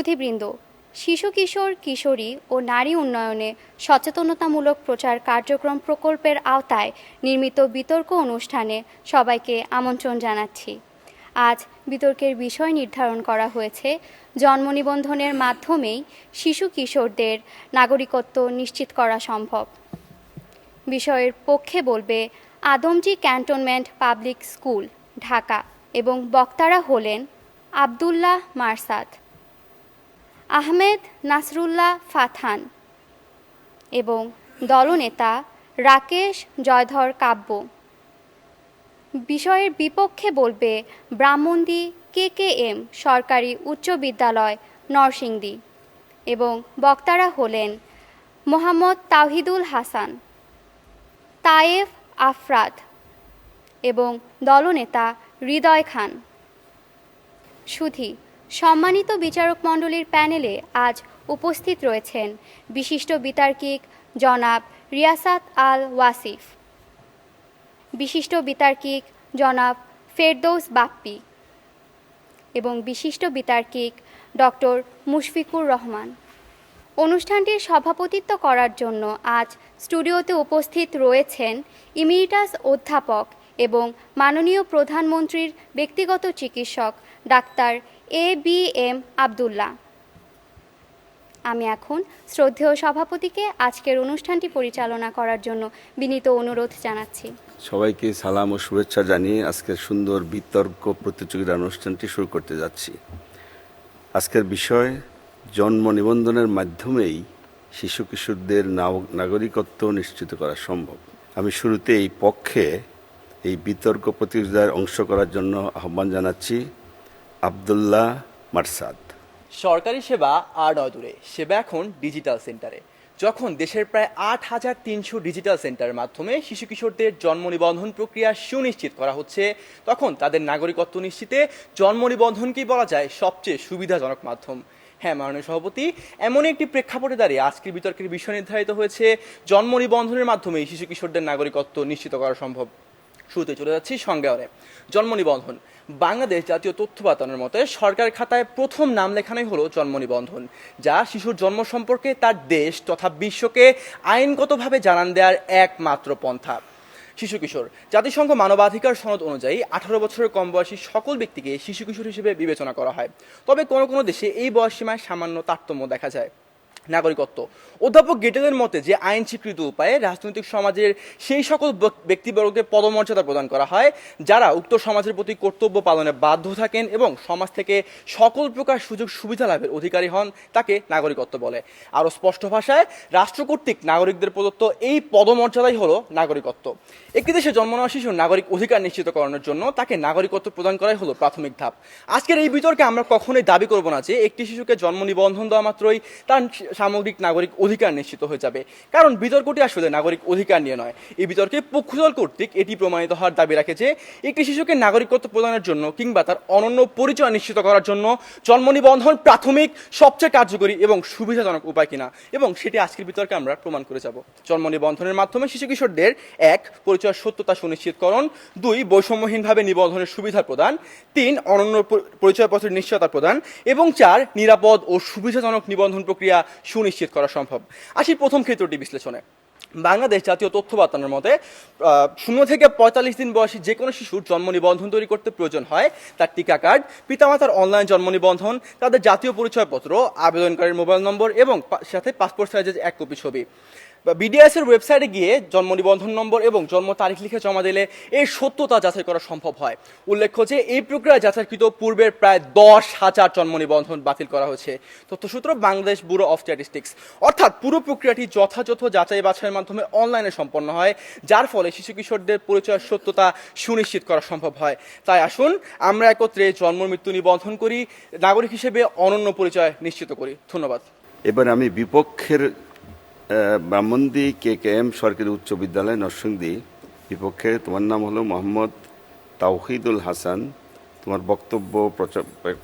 সুধীবৃন্দ শিশু কিশোর, কিশোরী ও নারী উন্নয়নে সচেতনতামূলক প্রচার কার্যক্রম প্রকল্পের আওতায় নির্মিত বিতর্ক অনুষ্ঠানে সবাইকে আমন্ত্রণ জানাচ্ছি। আজ বিতর্কের বিষয় নির্ধারণ করা হয়েছে। জন্ম নিবন্ধনের মাধ্যমেই শিশু কিশোরদের নাগরিকত্ব নিশ্চিত করা সম্ভব। বিষয়ের পক্ষে বলবে, Adamjee cantonment public school, Dhaka এবং বক্তারা হলেন আবদুল্লাহ মারসাদ। আহমেদ নাসরুল্লাহ ফাথান এবং দলনেতা রাকেশ জয়ধর কাব্য। বিষয়ের বিপক্ষে বলবে ব্রাহ্মণদি কে কে এম সরকারি উচ্চ বিদ্যালয়, নরসিংদী এবং বক্তারা হলেন মোহাম্মদ তাহিদুল হাসান, তায়েফ আফরাদ এবং দলনেতা হৃদয় খান। সুধী সম্মানিত বিচারক মণ্ডলীর প্যানেলে আজ উপস্থিত রয়েছেন বিশিষ্ট বিতার্কিক জনাব রিয়াসাত আল ওয়াসিফ, বিশিষ্ট বিতার্কিক জনাব ফেরদৌস বাপ্পি এবং বিশিষ্ট বিতার্কিক ডক্টর মুশফিকুর রহমান। অনুষ্ঠানটির সভাপতিত্ব করার জন্য আজ স্টুডিওতে উপস্থিত রয়েছেন ইমিরিটাস অধ্যাপক এবং মাননীয় প্রধানমন্ত্রীর ব্যক্তিগত চিকিৎসক doctor A B M Abdullah. আমি এখন শ্রদ্ধেয় সভাপতিকে আজকের অনুষ্ঠানটি পরিচালনা করার জন্য বিনীত অনুরোধ জানাচ্ছি। সবাইকে সালাম ও শুভেচ্ছা জানিয়ে আজকের সুন্দর বিতর্ক প্রতিযোগিতা অনুষ্ঠানটি শুরু করতে যাচ্ছি। আজকের বিষয়, জন্ম নিবন্ধনের মাধ্যমেই শিশু কিশোরদের নাগরিকত্ব নিশ্চিত করা সম্ভব। আমি শুরুতে এই পক্ষে এই বিতর্ক প্রতিযোগিতায় অংশ করার জন্য আহ্বান জানাচ্ছি। আবদুল্লাহ মারসাদ। সরকারি সেবা আর নয় দূরে, সেবা এখন ডিজিটাল সেন্টারে যখন দেশের প্রায় আট হাজার তিনশো ডিজিটাল সেন্টারের মাধ্যমে শিশু কিশোরদের জন্ম নিবন্ধন প্রক্রিয়া সুনিশ্চিত করা হচ্ছে, তখন তাদের নাগরিকত্ব নিশ্চিতে জন্ম নিবন্ধনকেই বলা যায় সবচেয়ে সুবিধাজনক মাধ্যম। হ্যাঁ মাননীয় সভাপতি, এমনই একটি প্রেক্ষাপটে দাঁড়িয়ে আজকের বিতর্কের বিষয় নির্ধারিত হয়েছে, জন্ম নিবন্ধনের মাধ্যমে শিশু কিশোরদের নাগরিকত্ব নিশ্চিত করা সম্ভব। শুরুতে চলে যাচ্ছি সংজ্ঞায়নে জন্ম নিবন্ধন বাংলাদেশ জাতীয় তথ্য বাতায়নের মতে, সরকার খাতায় প্রথম নাম লেখানোই হলো জন্ম নিবন্ধন যা শিশুর জন্ম সম্পর্কে তার দেশ তথা বিশ্বকে আইনগতভাবে জানান দেওয়ার একমাত্র পন্থা। শিশু কিশোর, জাতিসংঘ মানবাধিকার সনদ অনুযায়ী আঠারো বছরের কম বয়সী সকল ব্যক্তিকে শিশু কিশোর হিসেবে বিবেচনা করা হয়। তবে কোনো কোনো দেশে এই বয়স সীমায় সামান্য তারতম্য দেখা যায়। নাগরিকত্ব। অধ্যাপক গেটেলের মতে যে আইন স্বীকৃত উপায়ে রাজনৈতিক সমাজের সেই সকল ব্যক- ব্যক্তিবর্গকে পদমর্যাদা প্রদান করা হয়, যারা উক্ত সমাজের প্রতি কর্তব্য পালনে বাধ্য থাকেন এবং সমাজ থেকে সকল প্রকার সুযোগ সুবিধা লাভের অধিকারী হন তাকে নাগরিকত্ব বলে। আরও স্পষ্ট ভাষায়, রাষ্ট্র কর্তৃক নাগরিকদের প্রদত্ত এই পদমর্যাদাই হলো নাগরিকত্ব। একটি দেশে জন্ম নেওয়া শিশুর নাগরিক অধিকার নিশ্চিত করানোর জন্য তাকে নাগরিকত্ব প্রদান করাই হলো প্রাথমিক ধাপ। আজকের এই বিতর্কে আমরা কখনোই দাবি করব না যে একটি শিশুকে জন্ম নিবন্ধন দেওয়া মাত্রই তার সামগ্রিক নাগরিক অধিকার নিশ্চিত হয়ে যাবে। কারণ বিতর্কটি আসলে নাগরিক অধিকার নিয়ে নয়। এই বিতর্কে পক্ষদল কর্তৃক এটি প্রমাণিত হওয়ার দাবি রাখে যে, একটি শিশুকে নাগরিকত্ব প্রদানের জন্য কিংবা তার অনন্য পরিচয় নিশ্চিত করার জন্য জন্ম নিবন্ধন প্রাথমিক সবচেয়ে কার্যকরী এবং সুবিধাজনক উপায় কিনা। এবং সেটি আজকের বিতর্কে আমরা প্রমাণ করে যাব। জন্ম নিবন্ধনের মাধ্যমে শিশু কিশোরদের, এক পরিচয় সত্যতা সুনিশ্চিতকরণ, দুই, বৈষম্যহীনভাবে নিবন্ধনের সুবিধা প্রদান, তিন, অনন্য পরিচয়পত্রের নিশ্চয়তা প্রদান, এবং চার, নিরাপদ ও সুবিধাজনক নিবন্ধন প্রক্রিয়া সুনিশ্চিত করা সম্ভব। আসি প্রথম ক্ষেত্রটি বিশ্লেষণে। বাংলাদেশ জাতীয় তথ্য বার্তানোর মতে শূন্য থেকে পঁয়তাল্লিশ দিন বয়সী যে কোনো শিশুর জন্ম নিবন্ধন তৈরি করতে প্রয়োজন হয়। তার টিকা কার্ড, পিতামাতার অনলাইন জন্ম নিবন্ধন, তাদের জাতীয় পরিচয়পত্র, আবেদনকারীর মোবাইল নম্বর এবং সাথে পাসপোর্ট সাইজের এক কপি ছবি। বিডিএস এর ওয়েবসাইটে গিয়ে জন্ম নিবন্ধন নম্বর এবং জন্ম তারিখ লিখে জমা দিলে এর সত্যতা যাচাই করা সম্ভব হয়। উল্লেখ্য যে, এই প্রক্রিয়া যাচাইকৃত পূর্বের প্রায় দশ হাজার জন্ম নিবন্ধন বাতিল করা হয়েছে। তথ্যসূত্র বাংলাদেশ ব্যুরো অফ স্ট্যাটিস্টিক্স। অর্থাৎ পুরো প্রক্রিয়াটি যথাযথ যাচাই বাছাইয়ের মাধ্যমে অনলাইনে সম্পন্ন হয়, যার ফলে শিশু কিশোরদের পরিচয়ের সত্যতা সুনিশ্চিত করা সম্ভব হয়। তাই আসুন, আমরা একত্রে জন্ম, মৃত্যু নিবন্ধন করি, নাগরিক হিসেবে অনন্য পরিচয় নিশ্চিত করি। ধন্যবাদ। এবার আমি বিপক্ষের ব্রাহ্মণদি কে কে এম সরকারি উচ্চ বিদ্যালয় নরসিংদী। বিপক্ষে তোমার নাম হলো মোহাম্মদ তাওহিদুল হাসান। তোমার বক্তব্য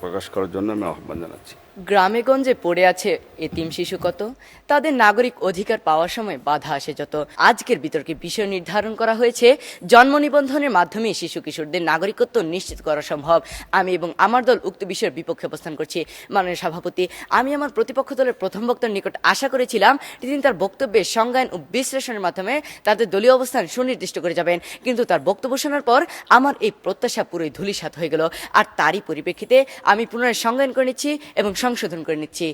প্রকাশ করার জন্য আমি আহ্বান জানাচ্ছি। গ্রামেগঞ্জে পড়ে আছে এতিম শিশু কত? তাদের নাগরিক অধিকার পাওয়ার সময় বাধা আসে যত। আজকের বিতর্কে বিষয় নির্ধারণ করা হয়েছে। জন্ম নিবন্ধনের মাধ্যমে শিশু কিশোরদের নাগরিকত্ব নিশ্চিত করা সম্ভব। আমি এবং আমার দল উক্ত বিষয়ের বিপক্ষে অবস্থান করছি। মাননীয় সভাপতি, আমি আমার প্রতিপক্ষ দলের প্রথম বক্তার নিকট আশা করেছিলাম তিনি তার বক্তব্যে সংজ্ঞান ও বিশ্লেষণের মাধ্যমে তাদের দলীয় অবস্থান সুনির্দিষ্ট করে যাবেন। কিন্তু তার বক্তব্য শোনার পর আমার এই প্রত্যাশা পুরোই ধূলিসাৎ হয়ে গেল। আর তারই পরিপ্রেক্ষিতে আমি পুনরায় সংজ্ঞান করে নিচ্ছি এবং সংশোধন করে নিচ্ছি।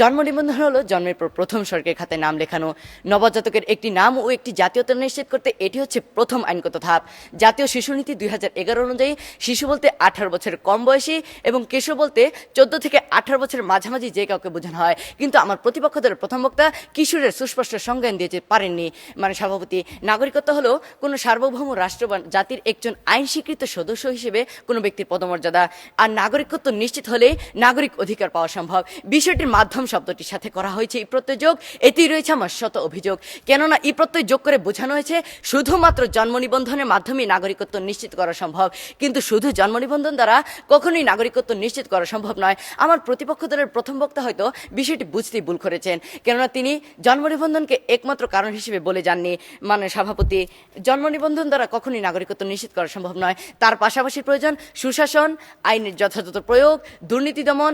জন্ম নিবন্ধন হলো জন্মের পর প্রথম সরকারের খাতায় নাম লেখানো। নবজাতকের একটি নাম ও একটি জাতীয়তা নিশ্চিত করতে এটি হচ্ছে প্রথম আইনগত ধাপ। জাতীয় শিশু নীতি দুই হাজার এগারো অনুযায়ী শিশু বলতে আঠারো বছরের কম বয়সী এবং কিশোর বলতে চোদ্দ থেকে আঠারো বছরের মাঝামাঝি যে কাউকে বোঝানো হয়। কিন্তু আমার প্রতিপক্ষ দলের প্রথম বক্তা কিশোরের সুস্পষ্ট সংজ্ঞান দিয়েছে পারেননি। মানে সভাপতি, নাগরিকত্ব হলো কোনো সার্বভৌম রাষ্ট্র বা জাতির একজন আইন স্বীকৃত সদস্য হিসেবে কোনো ব্যক্তির পদমর্যাদা। আর নাগরিকত্ব নিশ্চিত হলে নাগরিক অধিকার পাওয়া সম্ভব। বিষয়টির মাধ্যম শব্দটির সাথে করা হয়েছে এই প্রত্যয় যোগ এতেই রয়েছে আমার শত অভিযোগ। কেননা এই প্রত্যয় যোগ করে বোঝানো হয়েছে, শুধুমাত্র জন্ম নিবন্ধনের মাধ্যমে নাগরিকত্ব নিশ্চিত করা সম্ভব। কিন্তু শুধু জন্ম নিবন্ধন দ্বারা কখনোই নাগরিকত্ব নিশ্চিত করা সম্ভব নয়। আমার প্রতিপক্ষ দলের প্রথম বক্তা হয়তো বিষয়টি বুঝতেই ভুল করেছেন। কেননা তিনি জন্ম নিবন্ধনকে একমাত্র কারণ হিসেবে বলে যাননি। মানে সভাপতি, জন্ম নিবন্ধন দ্বারা কখনোই নাগরিকত্ব নিশ্চিত করা সম্ভব নয়। তার পাশাপাশি প্রয়োজন সুশাসন, আইনের যথাযথ প্রয়োগ, দুর্নীতি দমন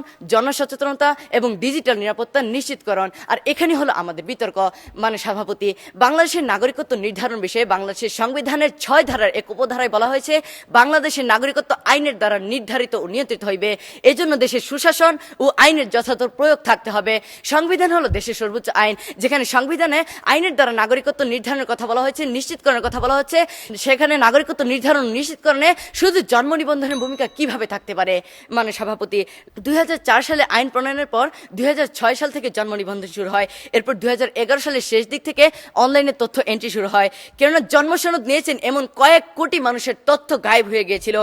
জনসচেতনতা এবং ডিজিটাল নিরাপত্তা নিশ্চিতকরণ আর এখানে হলো আমাদের বিতর্ক। মানে সভাপতি, বাংলাদেশের নাগরিকত্ব নির্ধারণ বিষয়ে বাংলাদেশের সংবিধানের ছয় ধারার এক উপধারায় বলা হয়েছে, বাংলাদেশের নাগরিকত্ব আইনের দ্বারা নির্ধারিত ও নিয়ন্ত্রিত হইবে। এজন্য দেশের সুশাসন ও আইনের যথাযথ প্রয়োগ থাকতে হবে। সংবিধান হলো দেশের সর্বোচ্চ আইন, যেখানে সংবিধানে আইনের দ্বারা নাগরিকত্ব নির্ধারণের কথা বলা হয়েছে, নিশ্চিতকরণের কথা বলা হচ্ছে। সেখানে নাগরিকত্ব নির্ধারণ নিশ্চিতকরণে শুধু জন্ম নিবন্ধনের ভূমিকা কীভাবে থাকতে পারে? মানে সভাপতি, দুই হাজার চার সালে আইন প্রণয়নের পর দু হাজার ছয় সাল থেকে জন্ম নিবন্ধন শুরু হয়। এরপর দু হাজার এগারো সালের শেষ দিক থেকে অনলাইনে তথ্য এন্ট্রি শুরু হয়। কেননা জন্মসনদ নিয়েছেন এমন কয়েক কোটি মানুষের তথ্য গায়েব হয়ে গিয়েছিল।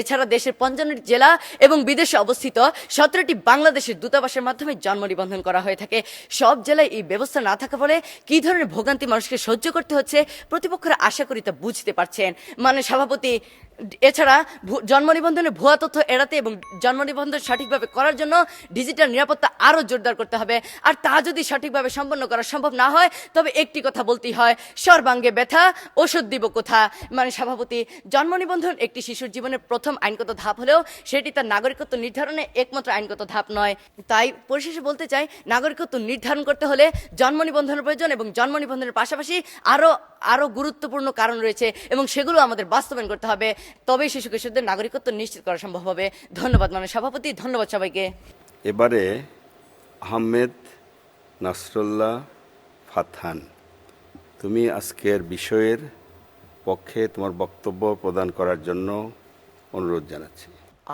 এছাড়া দেশের পঞ্চান্নটি জেলা এবং বিদেশে অবস্থিত সতেরোটি বাংলাদেশের দূতাবাসের মাধ্যমে জন্ম নিবন্ধন করা হয়ে থাকে। সব জেলায় এই ব্যবস্থা না থাকা ফলে কি ধরনের ভোগান্তি মানুষকে সহ্য করতে হচ্ছে, প্রতিপক্ষরা আশা করি তা বুঝতে পারছেন। মানে সভাপতি, এছাড়া জন্ম নিবন্ধনে ভুয়া তথ্য এড়াতে এবং জন্ম নিবন্ধন সঠিকভাবে করার জন্য ডিজিটাল নিরাপত্তা আরও জোরদার করতে হবে। আর তা যদি সঠিকভাবে সম্পন্ন করা সম্ভব না হয়, তবে একটি কথা বলতেই হয়, সর্বাঙ্গে ব্যথা, ওষুধ দিব কোথা মানে সভাপতি, জন্ম নিবন্ধন একটি শিশুর জীবনের প্রথম আইনগত ধাপ হলেও সেটি তার নাগরিকত্ব নির্ধারণে একমাত্র আইনগত ধাপ নয়। তাই পরিশেষে বলতে চাই, নাগরিকত্ব নির্ধারণ করতে হলে জন্ম নিবন্ধনের প্রয়োজন এবং জন্ম নিবন্ধনের পাশাপাশি আরও আরও গুরুত্বপূর্ণ কারণ রয়েছে এবং সেগুলো আমাদের বাস্তবায়ন করতে হবে। তবেই শিশু কিশোরদের নাগরিকত্ব নিশ্চিত করা সম্ভব হবে। ধন্যবাদ মানে সভাপতি, ধন্যবাদ সবাইকে। এবারে আহমেদ নাসরুল্লাহ ফাথান তুমি আজকের বিষয়ের পক্ষে তোমার বক্তব্য প্রদান করার জন্য অনুরোধ জানাচ্ছি।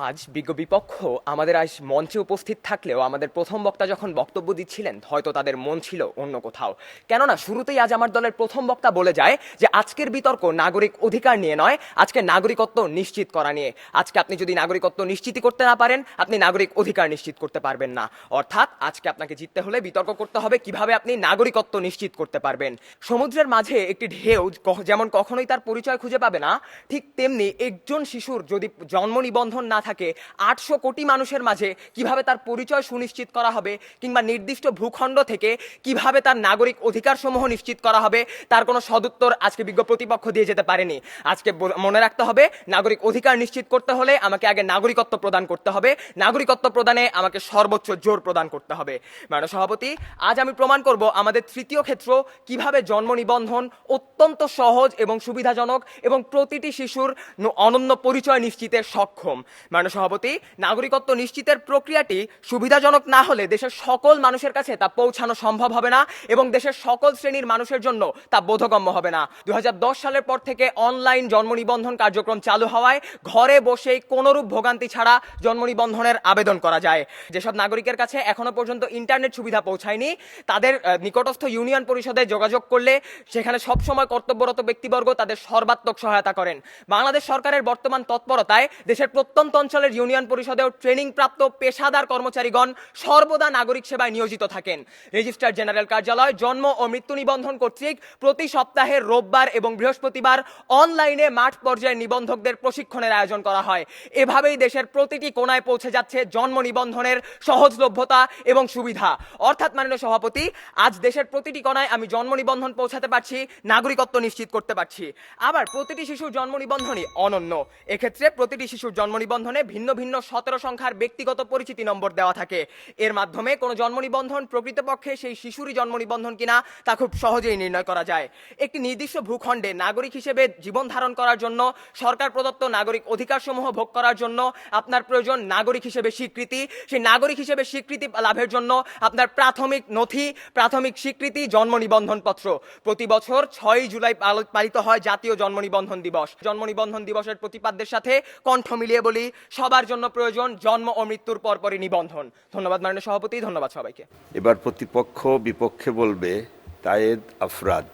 আজ বিজ্ঞ বিপক্ষ আমাদের আজ মঞ্চে উপস্থিত থাকলেও আমাদের প্রথম বক্তা যখন বক্তব্য দিচ্ছিলেন, হয়তো তাদের মন ছিল অন্য কোথাও। কেননা শুরুতেই আজ আমার দলের প্রথম বক্তা বলে যায় যে, আজকের বিতর্ক নাগরিক অধিকার নিয়ে নয়, আজকে নাগরিকত্ব নিশ্চিত করা নিয়ে। আজকে আপনি যদি নাগরিকত্ব নিশ্চিতই করতে না পারেন, আপনি নাগরিক অধিকার নিশ্চিত করতে পারবেন না। অর্থাৎ আজকে আপনাকে জিততে হলে বিতর্ক করতে হবে কীভাবে আপনি নাগরিকত্ব নিশ্চিত করতে পারবেন। সমুদ্রের মাঝে একটি ঢেউ যেমন কখনোই তার পরিচয় খুঁজে পাবে না, ঠিক তেমনি একজন শিশুর যদি জন্ম নিবন্ধন না থাকে আটশো কোটি মানুষের মাঝে কীভাবে তার পরিচয় সুনিশ্চিত করা হবে কিংবা নির্দিষ্ট ভূখণ্ড থেকে কীভাবে তার নাগরিক অধিকার সমূহ নিশ্চিত করা হবে, তার কোনো সদুত্তর আজকে বিজ্ঞ প্রতিপক্ষ দিয়ে যেতে পারেনি। আজকে মনে রাখতে হবে, নাগরিক অধিকার নিশ্চিত করতে হলে আমাকে আগে নাগরিকত্ব প্রদান করতে হবে, নাগরিকত্ব প্রদানে আমাকে সর্বোচ্চ জোর প্রদান করতে হবে। ম্যাডাম সভাপতি, আজ আমি প্রমাণ করব আমাদের তৃতীয় ক্ষেত্র কীভাবে জন্ম নিবন্ধন অত্যন্ত সহজ এবং সুবিধাজনক এবং প্রতিটি শিশুর অনন্য পরিচয় নিশ্চিতে সক্ষম। মাননীয় সভাপতি, নাগরিকত্ব নিশ্চিতের প্রক্রিয়াটি সুবিধাজনক না হলে দেশের সকল মানুষের কাছে তা পৌঁছানো সম্ভব হবে না এবং দেশের সকল শ্রেণির মানুষের জন্য তা বোধগম্য হবে না। দুই হাজার দশ সালের পর থেকে অনলাইন জন্ম নিবন্ধন কার্যক্রম চালু হওয়ায় ঘরে বসেই কোনোরূপ ভোগান্তি ছাড়া জন্ম নিবন্ধনের আবেদন করা যায়। যেসব নাগরিকের কাছে এখনও পর্যন্ত ইন্টারনেট সুবিধা পৌঁছায়নি, তাদের নিকটস্থ ইউনিয়ন পরিষদে যোগাযোগ করলে সেখানে সবসময় কর্তব্যরত ব্যক্তিবর্গ তাদের সর্বাত্মক সহায়তা করেন। বাংলাদেশ সরকারের বর্তমান তৎপরতায় দেশের প্রত্যন্ত অঞ্চলের ইউনিয়ন পরিষদেও ট্রেনিং প্রাপ্ত পেশাদার কর্মচারীগণ সর্বদা নাগরিক সেবায় নিয়োজিত থাকেন। রেজিস্ট্রার জেনারেল কার্যালয় জন্ম ও মৃত্যু নিবন্ধন কর্তৃক প্রতি সপ্তাহে রোববার এবং বৃহস্পতিবার অনলাইনে মাঠ পর্যায়ে নিবন্ধকদের প্রশিক্ষণের আয়োজন করা হয়। এভাবেই দেশের প্রতিটি কোনায় পৌঁছে যাচ্ছে জন্ম নিবন্ধনের সহজলভ্যতা এবং সুবিধা। অর্থাৎ মাননীয় সভাপতি, আজ দেশের প্রতিটি কোনায় আমি জন্ম নিবন্ধন পৌঁছাতে পারছি, নাগরিকত্ব নিশ্চিত করতে পারছি। আবার প্রতিটি শিশুর জন্ম নিবন্ধনই অনন্য। এক্ষেত্রে প্রতিটি শিশুর জন্ম নিবন্ধনে ভিন্ন ভিন্ন সতেরো সংখ্যার ব্যক্তিগত পরিচিতি নম্বর দেওয়া থাকে। এর মাধ্যমে কোনো জন্ম নিবন্ধন প্রকৃতপক্ষে সেই শিশুরই জন্ম নিবন্ধন কিনা তা খুব সহজেই নির্ণয় করা যায়। একটি নির্দিষ্ট ভূখণ্ডে নাগরিক হিসেবে জীবন ধারণ করার জন্য, সরকার প্রদত্ত নাগরিক অধিকারসমূহ ভোগ করার জন্য আপনার প্রয়োজন নাগরিক হিসেবে স্বীকৃতি। সেই নাগরিক হিসেবে স্বীকৃতি লাভের জন্য আপনার প্রাথমিক নথি, প্রাথমিক স্বীকৃতি, জন্ম নিবন্ধন পত্র। প্রতি বছর ছয়ই জুলাই পালিত হয় জাতীয় জন্ম নিবন্ধন দিবস। জন্ম নিবন্ধন দিবসের প্রতিপাদ্যের সাথে কণ্ঠ মিলিয়ে বলি সবার জন্য প্রয়োজন জন্ম ও মৃত্যুর পরপরই নিবন্ধন। ধন্যবাদ মাননীয় সভাপতি, ধন্যবাদ সবাইকে। এবার প্রতিপক্ষ বিপক্ষে বলবে তায়েদ আফরাদ।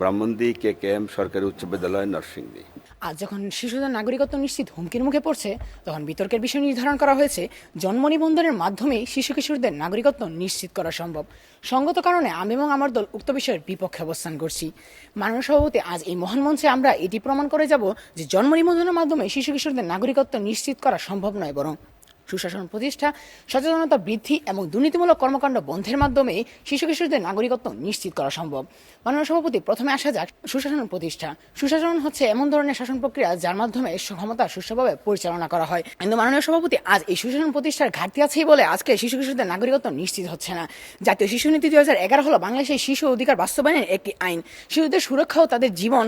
ব্রাহ্মণদি, কে কে এম, সরকারি উচ্চ বিদ্যালয়, নরসিংদী। আজ যখন শিশুদের নাগরিকত্ব নিশ্চিত হুমকির মুখে পড়ছে, তখন বিতর্কের বিষয় নির্ধারণ করা হয়েছে জন্ম নিবন্ধনের মাধ্যমেই শিশু কিশোরদের নাগরিকত্ব নিশ্চিত করা সম্ভব। সঙ্গত কারণে আমি এবং আমার দল উক্ত বিষয়ের বিপক্ষে অবস্থান করছি। মাননীয় সভাপতি, আজ এই মহান মঞ্চে আমরা এটি প্রমাণ করে যাব যে জন্ম নিবন্ধনের মাধ্যমে শিশু কিশোরদের নাগরিকত্ব নিশ্চিত করা সম্ভব নয় বরং। সুশাসন প্রতিষ্ঠা, সচেতনতা বৃদ্ধি এবং দুর্নীতিমূলক কর্মকাণ্ড বন্ধের মাধ্যমে শিশু কিশোরদের নাগরিকত্ব নিশ্চিত করা সম্ভব। মাননীয় সভাপতি, প্রথমে আসা যাক সুশাসন প্রতিষ্ঠা। সুশাসন হচ্ছে এমন ধরনের শাসন প্রক্রিয়া যার মাধ্যমে ক্ষমতা সুষ্ঠুভাবে পরিচালনা করা হয়। কিন্তু মাননীয় সভাপতি, আজ এই সুশাসন প্রতিষ্ঠার ঘাটতি আছেই বলে আজকে শিশু কিশোরদের নাগরিকত্ব নিশ্চিত হচ্ছে না। জাতীয় শিশু নীতি দুই হাজার এগারো হলো বাংলাদেশের শিশু অধিকার বাস্তবায়নের একটি আইন। শিশুদের সুরক্ষা ও তাদের জীবন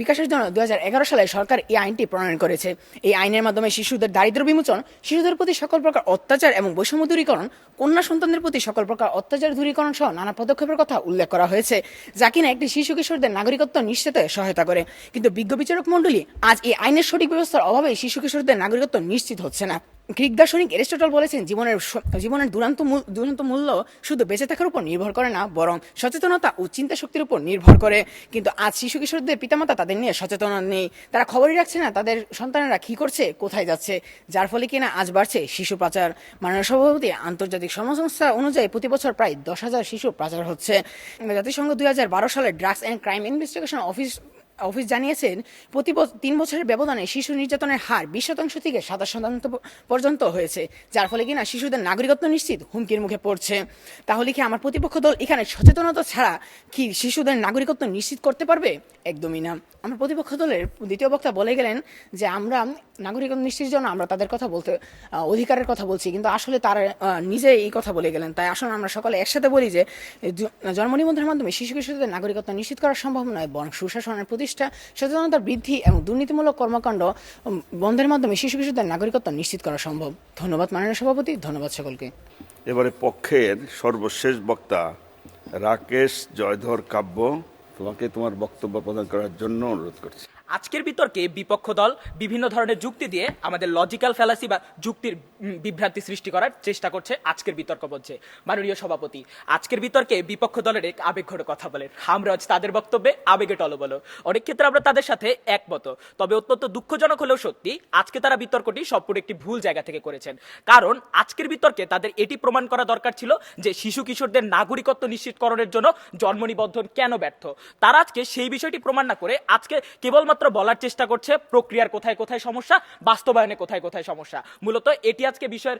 বিকাশের জন্য দুই হাজার এগারো সালে সরকার এই আইনটি প্রণয়ন করেছে। এই আইনের মাধ্যমে শিশুদের দারিদ্র বিমোচন, শিশুদের প্রতি সকল প্রকার অত্যাচার এবং বৈষম্য দূরীকরণ, কন্যা সন্তানদের প্রতি সকল প্রকার অত্যাচার দূরীকরণ সহ নানা পদক্ষেপের কথা উল্লেখ করা হয়েছে, যা কিনা একটি শিশু কিশোরদের নাগরিকত্ব নিশ্চিত সহায়তা করে। কিন্তু বিজ্ঞ বিচারক মণ্ডলী আজ এই আইনের সঠিক ব্যবস্থার অভাবে শিশু কিশোরদের নাগরিকত্ব নিশ্চিত হচ্ছে না। গ্রিক দার্শনিক এরিস্টটল বলেছেন জীবনের জীবনের দুরান্ত দুরন্ত মূল্য শুধু বেঁচে থাকার উপর নির্ভর করে না, বরং সচেতনতা ও চিন্তা শক্তির উপর নির্ভর করে। কিন্তু আজ শিশু কিশোরদের পিতামাতা তাদের নিয়ে সচেতন নেই। তারা খবরই রাখছে না তাদের সন্তানেরা কি করছে, কোথায় যাচ্ছে, যার ফলে কিনা আজ বাড়ছে শিশু পাচার মাননীয় সভাপতি, আন্তর্জাতিক সমসংস্থা অনুযায়ী প্রতি বছর প্রায় দশ হাজার শিশু পাচার হচ্ছে। জাতিসংঘ দুই হাজার বারো সালে drugs and crime investigation office office জানিয়েছেন, প্রতি তিন বছরের ব্যবধানে শিশু নির্যাতনের হার বিশ শতাংশ থেকে সাতাশ শতাংশ পর্যন্ত হয়েছে, যার ফলে কিনা শিশুদের নাগরিকত্ব নিশ্চিত হুমকির মুখে পড়ছে। তাহলে কি আমার প্রতিপক্ষ দল এখানে সচেতনতা ছাড়া কি শিশুদের নাগরিকত্ব নিশ্চিত করতে পারবে? একদমই না। আমার প্রতিপক্ষ দলের দ্বিতীয় বক্তা বলে গেলেন যে আমরা নাগরিকত্ব নিশ্চিতের জন্য আমরা তাদের কথা বলতে অধিকারের কথা বলছি, কিন্তু আসলে তারা নিজে এই কথা বলে গেলেন। তাই আসলে আমরা সকলে একসাথে বলি যে জন্ম নিবন্ধনের মাধ্যমে শিশু কিশোরদের নাগরিকত্ব নিশ্চিত করা সম্ভব নয়, বরং সুশাসনের প্রতিষ্ঠা, সচেতনতা বৃদ্ধি এবং দুর্নীতিমূলক কর্মকাণ্ড বন্ধের মাধ্যমে শিশু কিশোরদের নাগরিকত্ব নিশ্চিত করা সম্ভব। ধন্যবাদ মাননীয় সভাপতি, ধন্যবাদ সকলকে। এবারে পক্ষের সর্বশেষ বক্তা, রাকেশ জয়ধর কাব্য, তোমাকে তোমার বক্তব্য প্রদান করার জন্য অনুরোধ করছি। আজকের বিতর্কে বিপক্ষ দল বিভিন্ন ধরনের যুক্তি দিয়ে আমাদের লজিক্যাল ফ্যালাসি বা যুক্তির বিভ্রান্তি সৃষ্টি করার চেষ্টা করছে আজকের বিতর্ক বলছে। মাননীয় সভাপতি, আজকের বিতর্কে বিপক্ষ দলের এক আবেগঘন কথা বলেন। আমরা আজ তাদের বক্তব্যে আবেগে টলবল। অনেক ক্ষেত্রে আমরা তাদের সাথে একমত, তবে অত্যন্ত দুঃখজনক হলেও সত্যি, আজকে তারা বিতর্কটি সম্পূর্ণ একটি ভুল জায়গা থেকে করেছেন। কারণ আজকের বিতর্কে তাদের এটি প্রমাণ করা দরকার ছিল যে শিশু কিশোরদের নাগরিকত্ব নিশ্চিতকরণের জন্য জন্ম নিবন্ধন কেন ব্যর্থ। তারা আজকে সেই বিষয়টি প্রমাণ না করে আজকে কেবলমাত্র বলার চেষ্টা করছে প্রক্রিয়ার কোথায় কোথায় সমস্যা, বাস্তবায়নে কোথায় কোথায় সমস্যা। মূলত এটি আজকে বিষয়ের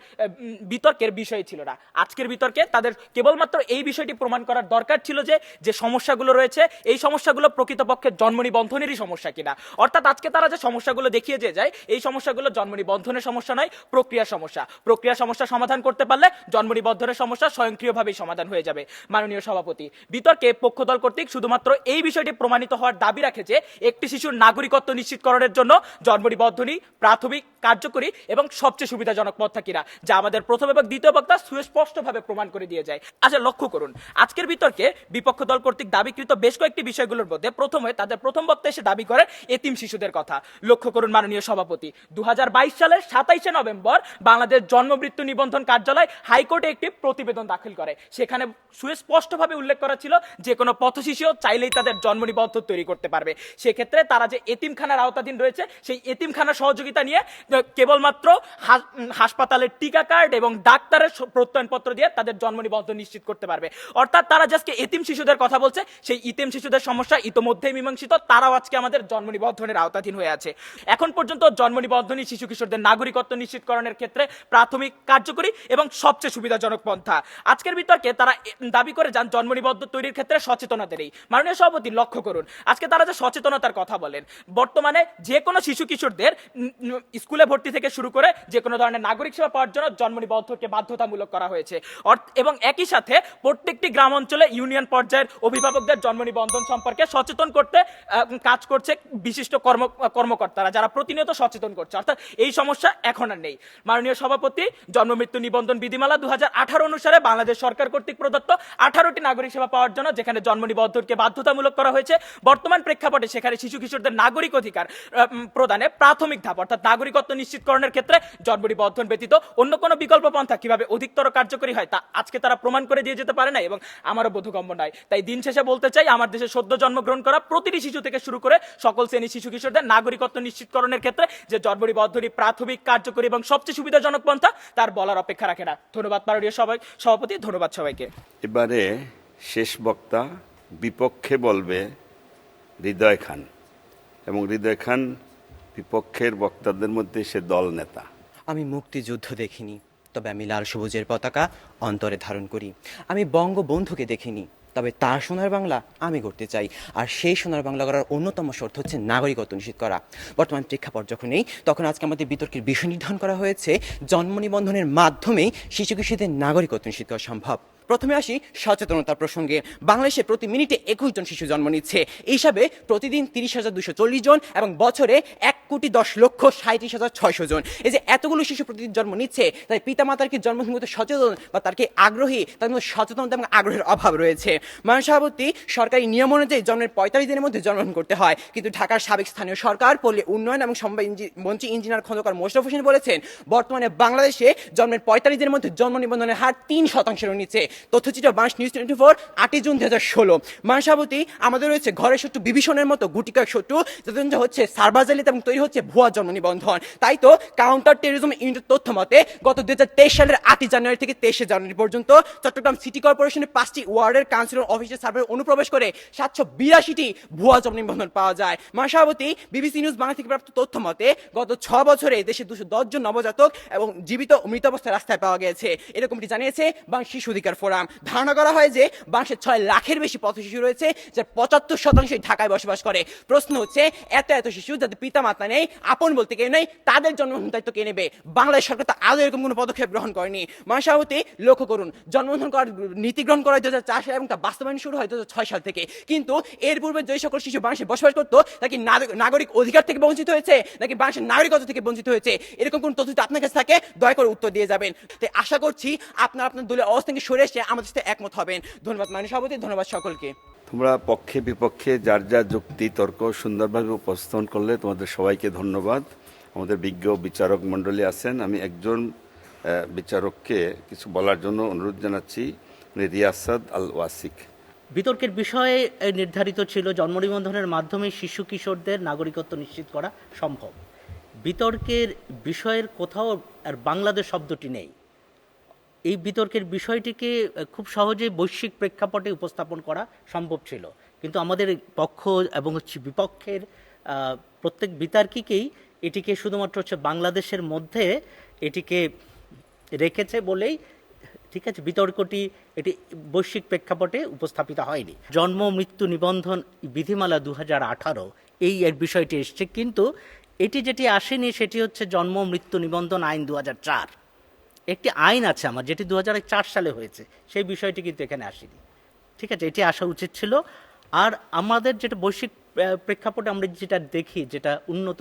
বিতর্কের বিষয় ছিল না। আজকের বিতর্কে তাদের কেবলমাত্র এই বিষয়টি প্রমাণ করার দরকার ছিল যে যে সমস্যাগুলো রয়েছে, এই সমস্যাগুলো প্রকৃতপক্ষে জন্ম নিবন্ধনেরই সমস্যা কিনা। অর্থাৎ আজকে তারা যে সমস্যাগুলো দেখিয়ে যে যায়, এই সমস্যাগুলো জন্ম নিবন্ধনের সমস্যা নয় প্রক্রিয়া সমস্যা। প্রক্রিয়া সমস্যা সমাধান করতে পারলে জন্ম নিবন্ধনের সমস্যা স্বয়ংক্রিয়ভাবেই সমাধান হয়ে যাবে, মাননীয় সভাপতি। বিতর্কে পক্ষদল কর্তৃক শুধুমাত্র এই বিষয়টি প্রমাণিত হওয়ার দাবি রাখে যে, একটি শিশুর নাগরিকত্ব নিশ্চিতকরণের জন্য জন্ম নিবন্ধনই প্রাথমিক কার্যকরী এবং সবচেয়ে সুবিধাজনক পথ কিনা যা আমাদের প্রথম এবং দ্বিতীয় বক্তা সুস্পষ্টভাবে প্রমাণ করে দিয়ে যায়। আচ্ছা লক্ষ্য করুন, আজকের বিতর্কে বিপক্ষ দল কর্তৃক দাবিকৃত বেশ কয়েকটি বিষয়গুলোর মধ্যে প্রথমে তাদের প্রথম বক্তা এসে দাবি করে এতিম শিশুদের কথা। লক্ষ্য করুন, মাননীয় সভাপতি দু হাজার বাইশ সালের সাতাইশে নভেম্বর বাংলাদেশ জন্ম মৃত্যু নিবন্ধন কার্যালয় হাইকোর্টে একটি প্রতিবেদন দাখিল করে। সেখানে সুস্পষ্টভাবে উল্লেখ করা ছিল যে কোনো পথ শিশু চাইলেই তাদের জন্ম নিবন্ধন তৈরি করতে পারবে। সেক্ষেত্রে তারা যে এতিমখানার আওতাধীন রয়েছে, সেই এতিমখানার সহযোগিতা নিয়ে কেবলমাত্র হাসপাতালের টিকা কার্ড এবং ডাক্তারের প্রত্যয়নপত্র দিয়ে তাদের জন্ম নিবন্ধন নিশ্চিত করতে পারবে। অর্থাৎ তারা জাস্ট এতিম শিশুদের কথা বলছে সেই ইতিম শিশুদের সমস্যা ইতোমধ্যেই মীমাংসিত তারাও আজকে আমাদের জন্ম নিবন্ধনের আওতাধীন হয়ে আছে। এখন পর্যন্ত জন্ম নিবন্ধনী শিশু কিশোরদের নাগরিকত্ব নিশ্চিতকরণের ক্ষেত্রে প্রাথমিক কার্যকরী এবং সবচেয়ে সুবিধাজনক পন্থা। আজকের বিতর্কে তারা দাবি করে যান জন্ম নিবন্ধন তৈরির ক্ষেত্রে সচেতনতা নেই মাননীয় সভাপতি লক্ষ্য করুন আজকে তারা যে সচেতনতার কথা বলেন বর্তমানে যে কোনো শিশু কিশোরদের উম, স্কুলে ভর্তি থেকে শুরু করে যে কোনো ধরনের নাগরিক সেবা পাওয়ার জন্য জন্ম নিবন্ধনকে বাধ্যতামূলক করা হয়েছে। এবং একই সাথে প্রত্যেকটি গ্রাম অঞ্চলে ইউনিয়ন পর্যায়ের অভিভাবকদের জন্ম নিবন্ধন সম্পর্কে সচেতন করতে কাজ করছে বিশিষ্ট কর্ম, কর্মকর্তারা যারা প্রতিনিয়ত সচেতন করছে। অর্থাৎ এই সমস্যা এখন আর নেই। মাননীয় সভাপতি, জন্ম মৃত্যু নিবন্ধন বিধিমালা দু হাজার আঠারো অনুসারে বাংলাদেশ সরকার কর্তৃক প্রদত্ত আঠারোটি নাগরিক সেবা পাওয়ার জন্য যেখানে জন্ম নিবন্ধনকে বাধ্যতামূলক করা হয়েছে, বর্তমান প্রেক্ষাপটে সেখানে শিশু কিশোরদের নাগরিক অধিকার প্রদানে প্রাথমিক ধাপ, অর্থাৎ নাগরিকত্ব নিশ্চিতকরণের ক্ষেত্রে জন্ম নিবন্ধন ব্যতীত অন্য কোনো বিকল্প পন্থা কীভাবে অধিকতর কার্যকরী হয় তা আজকে তারা প্রমাণ করে দিয়ে যেতে পারে না এবং আমারও বোধগম্য নয়। তাই দিন শেষে বলতে চাই, আমার দেশে সদ্য জন্মগ্রহণ করা প্রতিটি শিশু থেকে শুরু করে সকল শ্রেণি শিশু কিশোরদের নাগরিকত্ব নিশ্চিতকরণের ক্ষেত্রে যে জন্ম নিবন্ধনী প্রাথমিক, কার্যকরী এবং সবচেয়ে সুবিধাজনক পন্থা, তার বলার অপেক্ষা রাখে না। ধন্যবাদ মাননীয় সবাই সভাপতি, ধন্যবাদ সবাইকে। এবারে শেষ বক্তা বিপক্ষে বলবে হৃদয় খান এবং হৃদয় খান বিপক্ষের বক্তাদের মধ্যে সে দল নেতা। আমি মুক্তিযুদ্ধ দেখিনি, তবে আমি লাল সবুজের পতাকা অন্তরে ধারণ করি। আমি বঙ্গবন্ধুকে দেখিনি, তবে তার সোনার বাংলা আমি করতে চাই, আর সেই সোনার বাংলা করার অন্যতম শর্ত হচ্ছে নাগরিকত্ব নিশ্চিত করা। বর্তমান প্রেক্ষাপট যখন নেই, তখন আজকে আমাদের বিতর্কের বিষয় নির্ধারণ করা হয়েছে, জন্ম নিবন্ধনের মাধ্যমেই শিশু কিশোরদের নাগরিকত্ব নিশ্চিত করা সম্ভব। প্রথমে আসি সচেতনতার প্রসঙ্গে। বাংলাদেশে প্রতি মিনিটে একুশ জন শিশু জন্ম নিচ্ছে। এই হিসাবে প্রতিদিন তিরিশ হাজার দুশো চল্লিশ জন এবং বছরে এক কোটি দশ লক্ষ সাঁত্রিশ হাজার ছয়শো জন। এই যে এতগুলো শিশু প্রতিদিন জন্ম নিচ্ছে, তাই পিতামাতার কি জন্মভূমিতে সচেতন বা তার কি আগ্রহী, তার মধ্যে সচেতনতা এবং আগ্রহের অভাব রয়েছে। মাননীয় সভাপতি, সরকারি নিয়ম অনুযায়ী জন্মের পঁয়তাল্লিশ দিনের মধ্যে জন্মগ্রহণ করতে হয়। কিন্তু ঢাকার সাবেক স্থানীয় সরকার, পল্লী উন্নয়ন এবং সমবায় মন্ত্রী ইঞ্জিনিয়ার খন্দকার মোশরফ হোসেন বলেছেন, বর্তমানে বাংলাদেশে জন্মের পঁয়তাল্লিশ দিনের মধ্যে জন্ম নিবন্ধনের হার তিন শতাংশের নিচে। তথ্যচিত্র বাংলাদেশ নিউজ টোয়েন্টি ফোর, আটই জুন দু হাজার ষোলো। মানসাবতী আমাদের রয়েছে ঘরের শত্রু, বিভীষণের মতো গুটি কয়েক শত্রু, যাদের হচ্ছে সার্বাজালিত এবং তৈরি হচ্ছে ভুয়া জন্ম নিবন্ধন তাই তো কাউন্টার টেরিজম ইউনিটের তথ্য মতে, গত দু হাজার তেইশ সালের আটই জানুয়ারি থেকে তেইশে জানুয়ারি পর্যন্ত চট্টগ্রাম সিটি কর্পোরেশনের পাঁচটি ওয়ার্ডের কাউন্সিলর অফিসের সার্ভে অনুপ্রবেশ করে সাতশো বিরাশিটি ভুয়া জন্ম নিবন্ধন পাওয়া যায়। মানসাবতী বিবিসি নিউজ বাংলা থেকে প্রাপ্ত তথ্য মতে, গত ছ বছরে দেশে দুশো দশ জন নবজাতক এবং জীবিত মৃত অবস্থায় রাস্তায় পাওয়া গেছে। এরকমটি জানিয়েছে বাংলাদেশ শিশু অধিকার ফোরাম। ধারণা করা হয় যে বাংলাদেশের ছয় লাখের বেশি পথ শিশু রয়েছে, যার পঁচাত্তর শতাংশই ঢাকায় বসবাস করে। প্রশ্ন হচ্ছে, এত এত শিশু যাদের পিতা মাতা নেই, আপন বলতে কেউ নেই, তাদের জন্মগ্রহণ দায়িত্ব কে নেবে? বাংলাদেশ সরকার তো আদৌ এরকম কোনো পদক্ষেপ গ্রহণ করেনি। মহাসভাপতি লক্ষ্য করুন, জন্মগ্রহণ করার নীতি গ্রহণ করা দু হাজার চার সালে এবং তা বাস্তবায়ন শুরু হয় দু হাজার ছয় সাল থেকে। কিন্তু এর পূর্বে যে সকল শিশু বাংলাদেশে বসবাস করতো নাকি নাগরিক অধিকার থেকে বঞ্চিত হয়েছে, নাকি বাংলাদেশের নাগরিকত্ব থেকে বঞ্চিত হয়েছে? এরকম কোন তথ্য আপনার কাছে থাকে, দয়া করে উত্তর দিয়ে যাবেন। তাই আশা করছি, আপনার আপনার দলের অবস্থানকে সরে এসে আমাদের সাথে একমত হবেন। ধন্যবাদ মাননীয় সভাপতি ধন্যবাদ সকলকে। তোমরা পক্ষে বিপক্ষে যার যা যুক্তি তর্ক সুন্দরভাবে উপস্থাপন করলে তোমাদের সবাইকে ধন্যবাদ। আমাদের বিজ্ঞ বিচারক মণ্ডলী আছেন। আমি একজন বিচারককে কিছু বলার জন্য অনুরোধ জানাচ্ছি। রিয়াসাদ আল ওয়াসিক বিতর্কের বিষয়ে নির্ধারিত ছিল জন্ম নিবন্ধনের মাধ্যমে শিশু কিশোরদের নাগরিকত্ব নিশ্চিত করা সম্ভব। বিতর্কের বিষয়ের কোথাও আর বাংলাদেশ শব্দটি নেই। এই বিতর্কের বিষয়টিকে খুব সহজে বৈশ্বিক প্রেক্ষাপটে উপস্থাপন করা সম্ভব ছিল। কিন্তু আমাদের পক্ষ এবং হচ্ছে বিপক্ষের প্রত্যেক বিতার্কিকেই এটিকে শুধুমাত্র হচ্ছে বাংলাদেশের মধ্যে এটিকে রেখেছে বলেই, ঠিক আছে, বিতর্কটি এটি বৈশ্বিক প্রেক্ষাপটে উপস্থাপিত হয়নি। জন্ম, মৃত্যু নিবন্ধন বিধিমালা দু আঠারো, এই এর বিষয়টি এসছে। কিন্তু এটি যেটি আসেনি সেটি হচ্ছে জন্ম, মৃত্যু নিবন্ধন আইন দু চার। একটি আইন আছে আমার, যেটি দু হাজার চার সালে হয়েছে। সেই বিষয়টি কিন্তু এখানে আসেনি। ঠিক আছে, এটি আসা উচিত ছিল। আর আমাদের যেটা বৈশ্বিক প্রেক্ষাপটে আমরা যেটা দেখি, যেটা উন্নত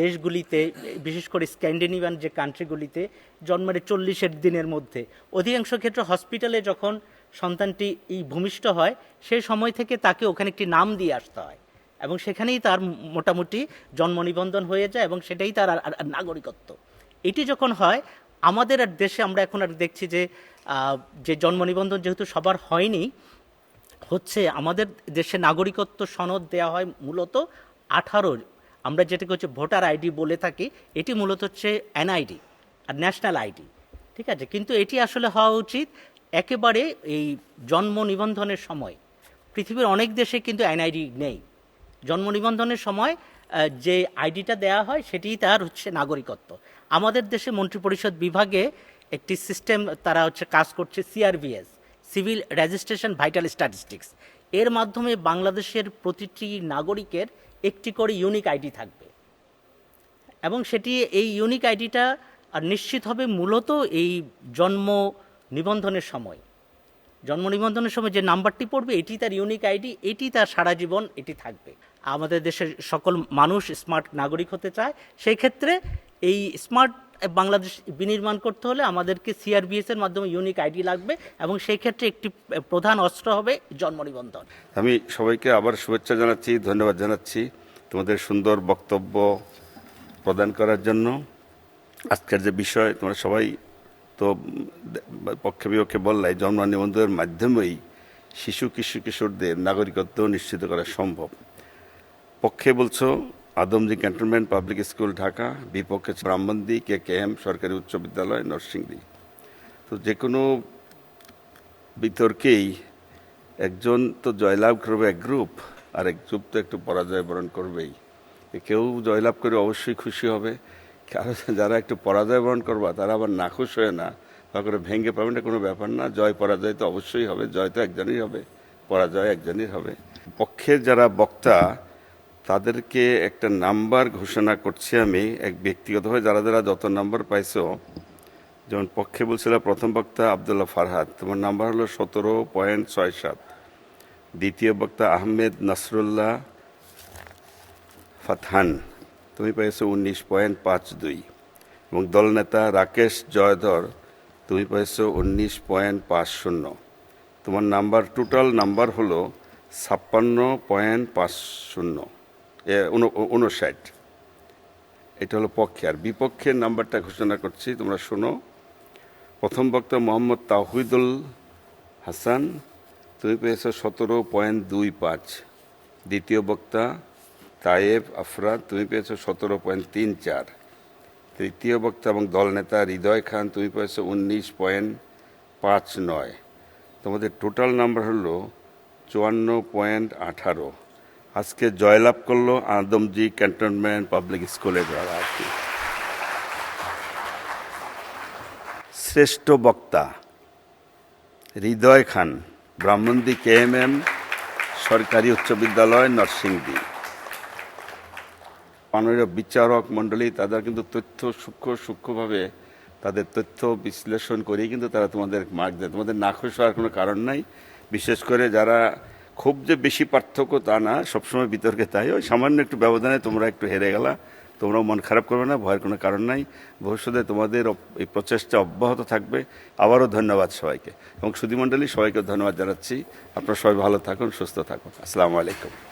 দেশগুলিতে, বিশেষ করে স্ক্যান্ডিনেভিয়ান যে কান্ট্রিগুলিতে জন্মের চল্লিশের দিনের মধ্যে, অধিকাংশ ক্ষেত্রে হসপিটালে যখন সন্তানটি এই ভূমিষ্ঠ হয় সেই সময় থেকে তাকে ওখানে একটি নাম দিয়ে আসতে হয়। এবং সেখানেই তার মোটামুটি জন্ম নিবন্ধন হয়ে যায় এবং সেটাই তার নাগরিকত্ব। এটি যখন হয় আমাদের আর দেশে আমরা এখন আর দেখছি যে যে জন্ম নিবন্ধন যেহেতু সবার হয়নি, হচ্ছে আমাদের দেশে নাগরিকত্ব সনদ দেওয়া হয় মূলত আঠারো, আমরা যেটাকে হচ্ছে ভোটার আইডি বলে থাকি, এটি মূলত হচ্ছে এনআইডি আর ন্যাশনাল আইডি, ঠিক আছে? কিন্তু এটি আসলে হওয়া উচিত একেবারে এই জন্ম নিবন্ধনের সময়। পৃথিবীর অনেক দেশে কিন্তু এনআইডি নেই। জন্ম নিবন্ধনের সময় যে আইডিটা দেওয়া হয় সেটি তার হচ্ছে নাগরিকত্ব। আমাদের দেশে মন্ত্রিপরিষদ বিভাগে একটি সিস্টেম তারা হচ্ছে কাজ করছে CRVS, civil registration vital statistics. এর মাধ্যমে বাংলাদেশের প্রতিটি নাগরিকের একটি করে ইউনিক আইডি থাকবে। এবং সেটি এই ইউনিক আইডিটা আর নিশ্চিত হবে মূলত এই জন্ম নিবন্ধনের সময়। জন্ম নিবন্ধনের সময় যে নাম্বারটি পড়বে, এটি তার ইউনিক আইডি, এটি তার সারা জীবন এটি থাকবে। আমাদের দেশের সকল মানুষ স্মার্ট নাগরিক হতে চায়, সেই ক্ষেত্রে এই স্মার্ট বাংলাদেশ বিনির্মাণ করতে হলে আমাদেরকে সিআরবিএস এর মাধ্যমে ইউনিক আইডি লাগবে এবং সেই ক্ষেত্রে একটি প্রধান অস্ত্র হবে জন্ম নিবন্ধন। আমি সবাইকে আবার শুভেচ্ছা জানাচ্ছি, ধন্যবাদ জানাচ্ছি তোমাদের সুন্দর বক্তব্য প্রদান করার জন্য। আজকের যে বিষয়, তোমরা সবাই তো পক্ষে বিপক্ষে বললাই, জন্ম নিবন্ধনের মাধ্যমেই শিশু, কিশোর, কিশোরদের নাগরিকত্ব নিশ্চিত করা সম্ভব। পক্ষে বলছো Adamjee cantonment, public school, Dhaka, বিপক্ষে ব্রাহ্মণদি কে কে এম সরকারি উচ্চ বিদ্যালয়, নরসিংদী। তো যে কোনো বিতর্কেই একজন তো জয়লাভ করবে এক গ্রুপ, আর এক গ্রুপ তো একটু পরাজয় বরণ করবেই কেউ জয়লাভ করে অবশ্যই খুশি হবে কারও যারা একটু পরাজয় বরণ করবা, তারা আবার নাখুশ হয়ে না বা করে ভেঙে পাবেন এটা কোনো ব্যাপার না। জয়, পরাজয় তো অবশ্যই হবে, জয় তো একজনই হবে, পরাজয় একজনই হবে। পক্ষের যারা বক্তা তাদেরকে একটা নাম্বার ঘোষণা করছি আমি এক ব্যক্তিগতভাবে, যারা যারা যত নাম্বার পাইছো, যেমন পক্ষে বলছিল প্রথম বক্তা আবদুল্লাহ ফারহাদ, তোমার নাম্বার হলো সতেরো পয়েন্ট ছয় সাত। দ্বিতীয় বক্তা আহমেদ নাসরুল্লাহ ফাতহান, তুমি পেয়েছ উনিশ পয়েন্ট পাঁচ দুই। এবং দলনেতা রাকেশ জয়ধর, তুমি পেয়েছ উনিশ পয়েন্ট পাঁচ শূন্য। তোমার নাম্বার, টোটাল নাম্বার হলো ছাপ্পান্ন পয়েন্ট পাঁচ শূন্য। উনষাট। এটা হলো পক্ষে। আর বিপক্ষের নাম্বারটা ঘোষণা করছি, তোমরা শোনো। প্রথম বক্তা মোহাম্মদ তাহিদুল হাসান। তুমি পেয়েছ সতেরো পয়েন্ট দুই পাঁচ। দ্বিতীয় বক্তা তায়েব আফরাদ তুমি পেয়েছ সতেরো পয়েন্ট তিন চার। তৃতীয় বক্তা এবং দলনেতা হৃদয় খান, তুমি পেয়েছ উনিশ পয়েন্ট পাঁচ নয়। তোমাদের টোটাল নাম্বার হলো চুয়ান্ন পয়েন্ট আঠারো। আজকে জয়লাভ করল আদমজি ক্যান্টনমেন্ট পাবলিক স্কুলের দ্বারা আর কি। শ্রেষ্ঠ বক্তা Hridoy Khan, Brahmandi K M M সরকারি উচ্চ বিদ্যালয়, নরসিংদী। মাননীয় বিচারক মণ্ডলী, তাদের কিন্তু তথ্য সূক্ষ্ম সূক্ষ্মভাবে তাদের তথ্য বিশ্লেষণ করেই কিন্তু তারা তোমাদের মার্ক দেয়। তোমাদের নাখোশ হওয়ার কোনো কারণ নাই। বিশেষ করে যারা খুব যে বেশি পার্থক্য তা না, সবসময় বিতর্কে তাই। ওই সামান্য একটু ব্যবধানে তোমরা একটু হেরে গেলা। তোমরাও মন খারাপ করবে না, ভয়ের কোনো কারণ নাই। ভবিষ্যতে তোমাদের এই প্রচেষ্টা অব্যাহত থাকবে। আবারও ধন্যবাদ সবাইকে। এবং সুধীমণ্ডলী সবাইকে ধন্যবাদ জানাচ্ছি। আপনারা সবাই ভালো থাকুন, সুস্থ থাকুন। আসসালামু আলাইকুম।